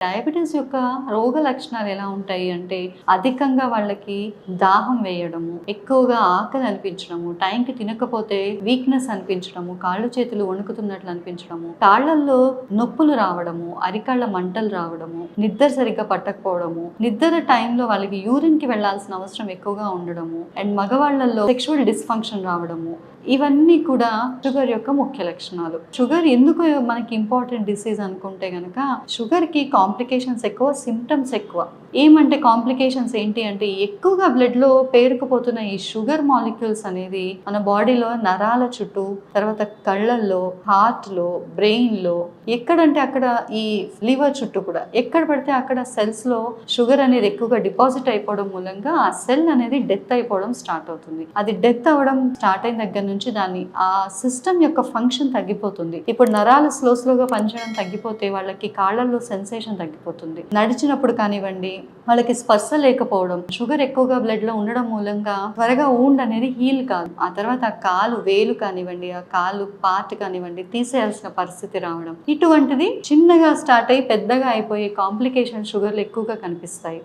Diabetes యొక్క రోగ లక్షణాలు ఎలా ఉంటాయి అంటే అధికంగా వాళ్ళకి దాహం వేయడము ఎక్కువగా ఆకలి అనిపించడము టైంకి తినకపోతే వీక్నెస్ అనిపించడము కాళ్ళు చేతులు వణుకుతున్నట్లు అనిపించడము కాళ్ళల్లో నొప్పులు రావడము అరికాళ్ళ మంటలు రావడము నిద్ర సరిగ్గా పట్టకపోవడము నిద్ర టైంలో వాళ్ళకి యూరిన్కి వెళ్ళాల్సిన అవసరం ఎక్కువగా ఉండడము అండ్ మగవాళ్ళల్లో సెక్షువల్ డిస్ఫంక్షన్ రావడము ఇవన్నీ కూడా షుగర్ యొక్క ముఖ్య లక్షణాలు. షుగర్ ఎందుకు మనకి ఇంపార్టెంట్ డిసీజ్ అనుకుంటే కనుక షుగర్కి కాంప్లికేషన్స్ ఎక్కువ సిమ్టమ్స్ ఎక్కువ. ఏమంటే కాంప్లికేషన్స్ ఏంటి అంటే ఎక్కువగా బ్లడ్లో పేరుకుపోతున్న ఈ షుగర్ మాలిక్యూల్స్ అనేది మన బాడీలో నరాల చుట్టూ తర్వాత కళ్ళల్లో హార్ట్లో బ్రెయిన్లో ఎక్కడంటే అక్కడ ఈ లివర్ చుట్టూ కూడా. ఎక్కడ పడితే అక్కడ సెల్స్లో షుగర్ అనేది ఎక్కువగా డిపాజిట్ అయిపోవడం మూలంగా ఆ సెల్ అనేది డెత్ అయిపోవడం స్టార్ట్ అవుతుంది. అది డెత్ అవ్వడం స్టార్ట్ అయిన దగ్గర నుంచి దాన్ని ఆ సిస్టమ్ యొక్క ఫంక్షన్ తగ్గిపోతుంది. ఇప్పుడు నరాలు స్లో స్లోగా పనిచేయడం తగ్గిపోతే వాళ్ళకి కాళ్ళల్లో సెన్సేషన్ తగ్గిపోతుంది. నడిచినప్పుడు కానివ్వండి వాళ్ళకి స్పర్శ లేకపోవడం షుగర్ ఎక్కువగా బ్లడ్లో ఉండడం మూలంగా త్వరగా ఊండ్ అనేది హీల్ కాదు. ఆ తర్వాత ఆ కాలు వేలు కానివ్వండి ఆ కాలు పార్ట్ కానివ్వండి తీసేయాల్సిన పరిస్థితి రావడం. ఇటువంటిది చిన్నగా స్టార్ట్ అయ్యి పెద్దగా అయిపోయే కాంప్లికేషన్ షుగర్లు ఎక్కువగా కనిపిస్తాయి.